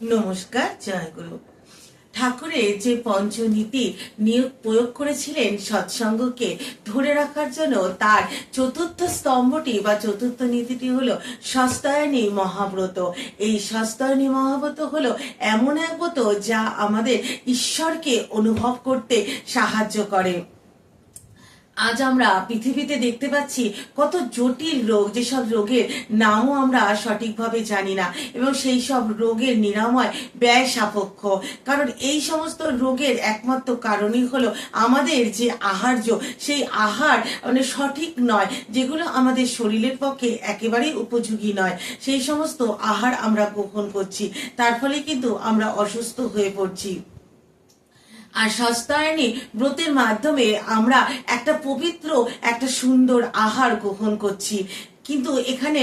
নমস্কার, জয়গুরু। ঠাকুরের যে পঞ্চনীতি নিয়োগ প্রয়োগ করেছিলেন সৎসঙ্গকে ধরে রাখার জন্য তার চতুর্থ স্তম্ভটি বা চতুর্থ নীতিটি হলো সস্তায়নী মহাব্রত। এই সস্তায়নী মহাব্রত হলো এমন এক ব্রত যা আমাদের ঈশ্বরকে অনুভব করতে সাহায্য করে। আজ আমরা পৃথিবীতে দেখতে পাচ্ছি কত জটিল রোগ, যেসব রোগের নামও আমরা সঠিকভাবে জানি না। এবং সেই সব রোগের নিরাময় ব্যয় সাপেক্ষ। কারণ এই সমস্ত রোগের একমাত্র কারণই হলো আমাদের যে আহার্য, সেই আহার মানে সঠিক নয়, যেগুলো আমাদের শরীরের পক্ষে একেবারেই উপযোগী নয়। সেই সমস্ত আহার আমরা গ্রহণ করছি। তার ফলে কিন্তু আমরা অসুস্থ হয়ে পড়ছি। আর সস্তায়নী ব্রতের মাধ্যমে আমরা একটা পবিত্র একটা সুন্দর আহার গ্রহণ করছি। কিন্তু এখানে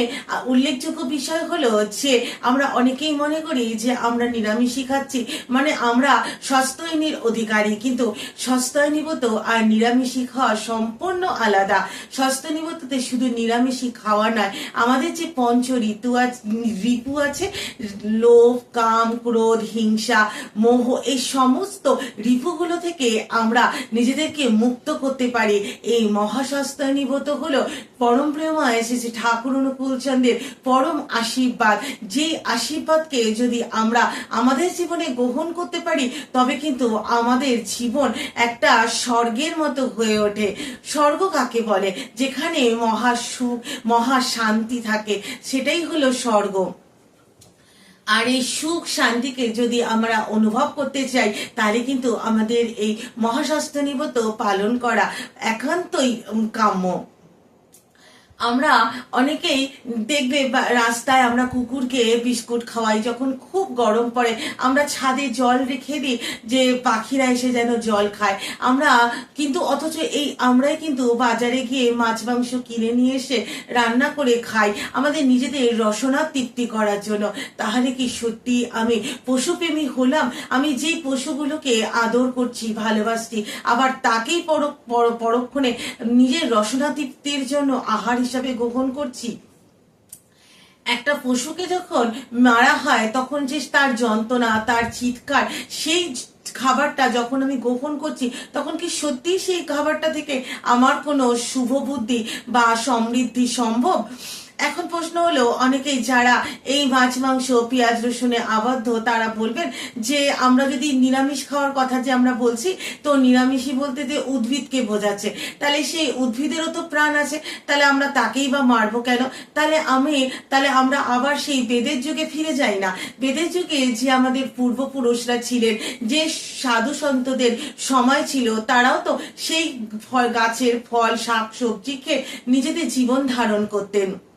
উল্লেখযোগ্য বিষয় হলো যে আমরা অনেকেই মনে করি যে আমরা নিরামিষই খাচ্ছি। মানে আমরা সস্তয়নীর অধিকারী, কিন্তু সস্তয়নীবত আর নিরামিষই খাওয়া সম্পূর্ণ আলাদা। সস্তয়নীবততে শুধু নিরামিষই খাওয়া নয়, আমাদের যে পঞ্চ ঋতু আছে রিপু আছে লোভ, কাম, ক্রোধ, হিংসা, মোহ, এই সমস্ত রিপুগুলো থেকে আমরা নিজেদেরকে মুক্ত করতে পারি। এই মহাসস্তানিবত হলো পরম প্রেমা এসেছে ঠাকুর অনুকূল চন্দ্রের পরম আশীর্বাদ। যে আশীর্বাদকে যদি আমরা আমাদের জীবনে গ্রহণ করতে পারি, তবে কিন্তু আমাদের জীবন একটা স্বর্গের মতো হয়ে ওঠে। স্বর্গ কাকে বলে? যেখানে মহা সুখ, মহা শান্তি থাকে, সেটাই হলো স্বর্গ। আর এই সুখ শান্তিকে যদি আমরা অনুভব করতে চাই, তাহলে কিন্তু আমাদের এই মহাস্বাস্থ্যনিবত পালন করা একান্তই কাম্য। আমরা অনেকেই দেখবে রাস্তায় আমরা কুকুরকে বিস্কুট খাওয়াই, যখন খুব গরম পড়ে, আমরা ছাদে জল রেখে দিই যে পাখিরা এসে যেন জল খায়। আমরা কিন্তু অথচ এই আমরাই কিন্তু বাজারে গিয়ে মাছ, মাংস কিনে নিয়ে এসে রান্না করে খাই। আমাদের নিজেদের রসনা তৃপ্তি করার জন্য। তাহলে কি সত্যি আমি পশুপ্রেমী হলাম? আমি যেই পশুগুলোকে আদর করছি, ভালোবাসছি, আবার তাকেই পর, পর- পরক্ষণে নিজের রসনা তৃপ্তির জন্য আহার হিসাবে গ্রহণ করছি। একটা পশুকে যখন মারা হয়, তখন যে তার যন্ত্রণা, তার চিৎকার, সেই খাবারটা যখন আমি গ্রহণ করছি, তখন কি সত্যি সেই খাবারটা থেকে আমার কোনো শুভ বুদ্ধি বা সমৃদ্ধি সম্ভব? এখন প্রশ্ন হলো, অনেকেই যারা এই মাছ, মাংস, পেঁয়াজ, রসুনে আবদ্ধ, তারা বলবেন যে, আমরা যদি নিরামিষ খাওয়ার কথা যে আমরা বলছি, তো নিরামিষই বলতে যে উদ্ভিদকে বোঝাচ্ছে। তাহলে সেই উদ্ভিদেরও তো প্রাণ আছে, তাহলে আমরা তাকেই বা মারবো কেন? তাহলে আমি, তাহলে আমরা আবার সেই বেদের যুগে ফিরে যাই না। বেদের যুগে যে আমাদের পূর্বপুরুষরা ছিলেন, যে সাধু সন্তদের সময় ছিল, তারাও তো সেই গাছের ফল, শাক, সবজি খেয়ে নিজেদের জীবন ধারণ করতেন।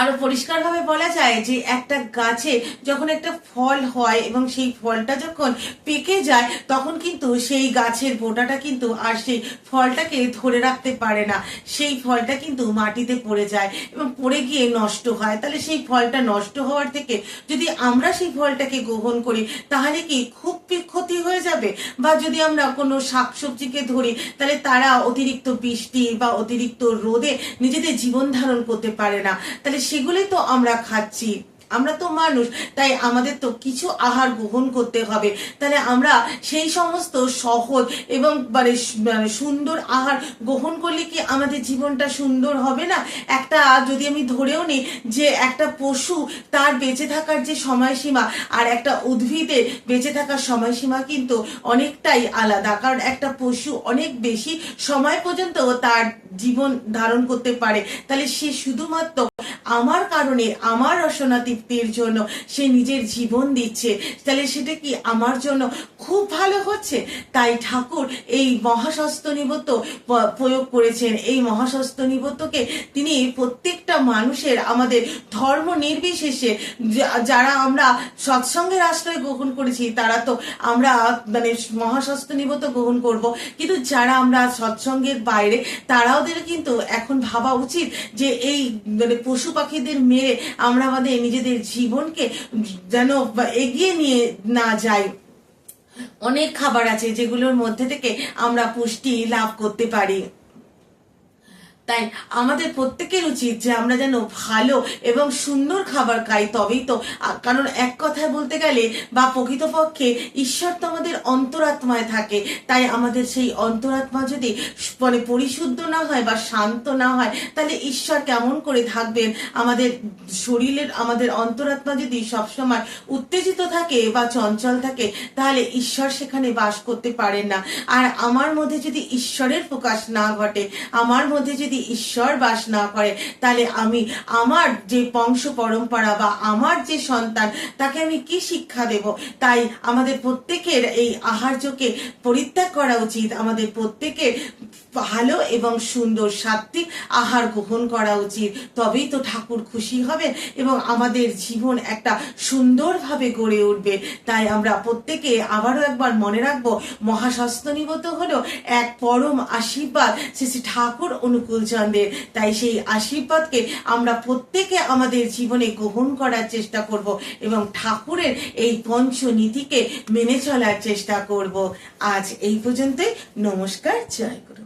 আরও পরিষ্কারভাবে বলা যায় যে একটা গাছে যখন একটা ফল হয় এবং সেই ফলটা যখন পেকে যায়, তখন কিন্তু সেই গাছের বোটাটা কিন্তু আর সেই ফলটাকে ধরে রাখতে পারে না। সেই ফলটা কিন্তু মাটিতে পড়ে যায় এবং পড়ে গিয়ে নষ্ট হয়। তাহলে সেই ফলটা নষ্ট হওয়ার থেকে যদি আমরা সেই ফলটাকে গ্রহণ করি, তাহলে কি খুব ক্ষতি হয়ে যাবে? বা যদি আমরা কোনো শাকসবজিকে ধরি, তাহলে তারা অতিরিক্ত বৃষ্টি বা অতিরিক্ত রোদে নিজেদের জীবন ধারণ করতে পারে না। তাহলে সেগুলোই তো আমরা খাচ্ছি। আমরা তো মানুষ, তাই আমাদের তো কিছু আহার গ্রহণ করতে হবে। তাহলে আমরা সেই সমস্ত সহজ এবং মানে মানে সুন্দর আহার গ্রহণ করলে কি আমাদের জীবনটা সুন্দর হবে না? একটা যদি আমি ধরেও নিই যে একটা পশু তার বেঁচে থাকার যে সময়সীমা আর একটা উদ্ভিদের বেঁচে থাকার সময়সীমা কিন্তু অনেকটাই আলাদা। কারণ একটা পশু অনেক বেশি সময় পর্যন্ত তার জীবন ধারণ করতে পারে। তাহলে সে শুধুমাত্র আমার কারণে, আমার রসনা তৃপ্তির জন্য সে নিজের জীবন দিচ্ছে, তাহলে সেটা কি আমার জন্য খুব ভালো হচ্ছে? তাই ঠাকুর এই মহাস্বাস্থ্য নিবত প্রয়োগ করেছেন। এই মহাস্বাস্থ্য নিবতকে তিনি প্রত্যেকটা মানুষের আমাদের ধর্ম নির্বিশেষে যারা আমরা সৎসঙ্গের আশ্রয় গ্রহণ করেছি, তারা তো আমরা মানে মহাস্বাস্থ্য নিবত গ্রহণ করব। কিন্তু যারা আমরা সৎসঙ্গের বাইরে, তারাও কিন্তু এখন ভাবা উচিত যে এই মানে পশু পাখিদের মেরে আমরা আমাদের নিজেদের জীবনকে যেন এগিয়ে নিয়ে না যায় অনেক খাবার আছে যেগুলোর মধ্যে থেকে আমরা পুষ্টি লাভ করতে পারি। তাই আমাদের প্রত্যেকের উচিত যে আমরা যেন ভালো এবং সুন্দর খাবার খাই তবেই তো। কারণ এক কথায় বলতে গেলে, বা প্রকৃতপক্ষে ঈশ্বর তো আমাদের অন্তরাত্মায় থাকে। তাই আমাদের সেই অন্তরাত্মা যদি মানে পরিশুদ্ধ না হয় বা শান্ত না হয়, তাহলে ঈশ্বর কেমন করে থাকবেন? আমাদের শরীরের, আমাদের অন্তরাত্মা যদি সবসময় উত্তেজিত থাকে বা চঞ্চল থাকে, তাহলে ঈশ্বর সেখানে বাস করতে পারেন না। আর আমার মধ্যে যদি ঈশ্বরের প্রকাশ না ঘটে, আমার মধ্যে যদি ঈশ্বর বাস না করে, তাহলে আমি আমার যে বংশ পরম্পরা বা আমার যে সন্তান, তাকে আমি কি শিক্ষা দেব? তাই আমাদের প্রত্যেকের এই আহার্যকে পরিত্যাগ করা উচিত। আমাদের প্রত্যেকের ভালো এবং সুন্দর সাত্বিক আহার গ্রহণ করা উচিত। তবেই তো ঠাকুর খুশি হবে এবং আমাদের জীবন একটা সুন্দরভাবে গড়ে উঠবে। তাই আমরা প্রত্যেকে আবারও একবার মনে রাখব মহাশস্তনিবত হলো এক পরম আশীর্বাদ। শ্রী শ্রী ঠাকুর অনুকূল চন্দ্রের তাই সেই আশীর্বাদকে আমরা প্রত্যেকে আমাদের জীবনে গ্রহণ করার চেষ্টা করব এবং ঠাকুরের এই পঞ্চনীতিকে মেনে চলার চেষ্টা করব। আজ এই পর্যন্তই। নমস্কার। জয় গুরু।